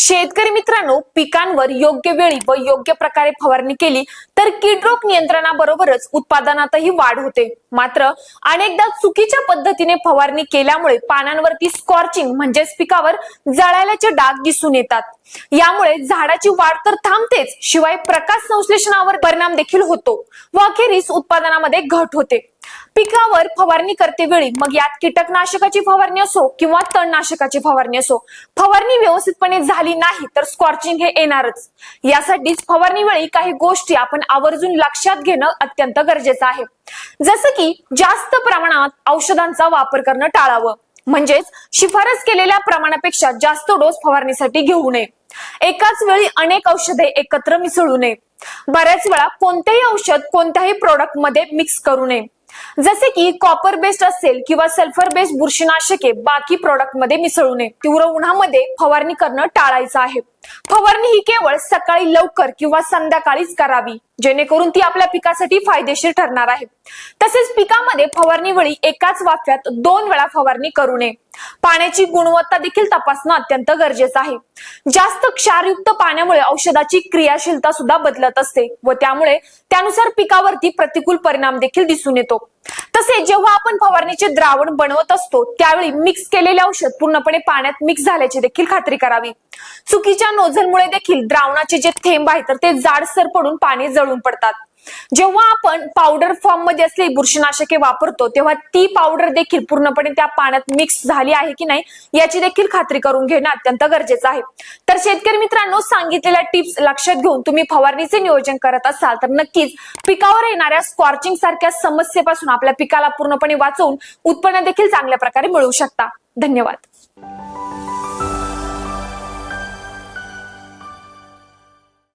शेतकरी मित्रांनो पिकांवर योग्य वेळी व योग्य प्रकारे फवारणी केली तर कीड रोग नियंत्रणाबरोबरच उत्पादनातही वाढ होते. मात्र अनेकदा चुकीच्या पद्धतीने फवारणी केल्यामुळे पानांवरती स्कॉर्चिंग म्हणजेच पिकावर जळाल्याचे डाग दिसून येतात. यामुळे झाडाची वाढ तर थांबतेच शिवाय प्रकाश संश्लेषणावर परिणाम देखील होतो व अखेरीस उत्पादनामध्ये घट होते. पिकावर फवारणी करते वेळी. मग यात कीटकनाशकाची फवारणी असो किंवा तणनाशकाची फवारणी असो फवारणी व्यवस्थितपणे झाली नाही तर स्कॉर्चिंग हे येणारच. यासाठीच फवारणी वेळी काही गोष्टी आपण आवर्जून लक्षात घेणं अत्यंत गरजेचं आहे. जसं की जास्त प्रमाणात औषधांचा वापर करणं टाळावं. म्हणजेच शिफारस केलेल्या प्रमाणापेक्षा जास्त डोस फवारणीसाठी घेऊ नये. एकाच वेळी अनेक औषधे एकत्र मिसळू नये. बऱ्याच वेळा कोणतेही औषध कोणत्याही प्रोडक्टमध्ये मिक्स करू नये. जसे की कॉपर बेस्ड असेल किंवा सल्फर बेस्ड बुरशीनाशके बाकी प्रोडक्टमध्ये मिसळू नये. तीव्र उन्हामध्ये फवारणी करणं टाळायचं आहे. फवारणी ही केवळ सकाळी लवकर किंवा संध्याकाळीच करावी जेणेकरून ती आपल्या पिकासाठी फायदेशीर ठरणार आहे. तसेच पिकामध्ये फवारणी वेळी एकाच वाफ्यात दोन वेळा फवारणी करू नये. पाण्याची गुणवत्ता देखील तपासणं अत्यंत गरजेचं आहे. जास्त क्षारयुक्त पाण्यामुळे औषधाची क्रियाशीलता सुद्धा बदलत असते व त्यामुळे त्यानुसार पिकावरती प्रतिकूल परिणाम देखील दिसून येतो. तसेच जेव्हा आपण फवारणीचे द्रावण बनवत असतो त्यावेळी मिक्स केलेले औषध पूर्णपणे पाण्यात मिक्स झाल्याची देखील खात्री करावी. चुकीच्या नोझलमुळे देखील द्रावणाचे जे थेंब आहेत तर ते जाडसर पडून पाणी जळून पडतात. जेव्हा आपण पावडर फॉर्ममध्ये असलेली बुरशीनाशके वापरतो तेव्हा ती पावडर देखील पूर्णपणे त्या पाण्यात मिक्स झाली आहे की नाही याची देखील खात्री करून घेणं अत्यंत गरजेचं आहे. तर शेतकरी मित्रांनो सांगितलेल्या टिप्स लक्षात घेऊन तुम्ही फवारणीचे नियोजन करत असाल तर नक्कीच पिकावर येणाऱ्या स्कॉर्चिंग सारख्या समस्येपासून आपल्या पिकाला पूर्णपणे वाचवून उत्पन्न देखील चांगल्या प्रकारे मिळवू शकता. धन्यवाद.